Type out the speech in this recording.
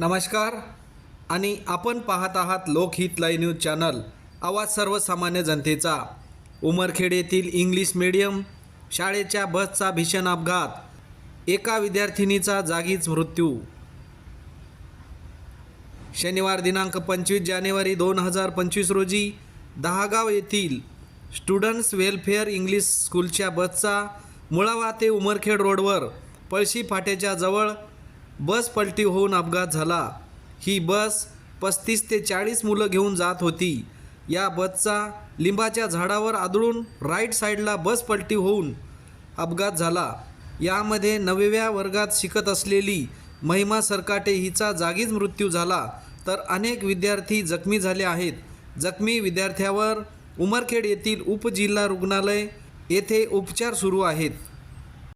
नमस्कार. आणि आपण पाहत आहात लोकहित लाईव्ह न्यूज चॅनल आवाज सर्वसामान्य जनतेचा. उमरखेड येथील इंग्लिश मीडियम शाळेच्या बसचा भीषण अपघात. एका विद्यार्थिनीचा जागीच मृत्यू. शनिवार दिनांक पंचवीस जानेवारी दोन हजार पंचवीस रोजी दहागाव येथील स्टुडंट्स वेलफेअर इंग्लिश स्कूलच्या बसचा मुळावा ते उमरखेड रोडवर पळशी फाट्याच्या जवळ बस पलटी होऊन अपघात झाला. ही बस पस्तीस ते चाळीस मुलं घेऊन जात होती. या बसचा लिंबाच्या झाडावर आदळून राईट साईडला बस पलटी होऊन अपघात झाला. यामध्ये नवव्या वर्गात शिकत असलेली महिमा सरकाटे हिचा जागीच मृत्यू झाला. तर अनेक विद्यार्थी जखमी झाले आहेत. जखमी विद्यार्थ्यावर उमरखेड येथील उपजिल्हा रुग्णालय येथे उपचार सुरू आहेत.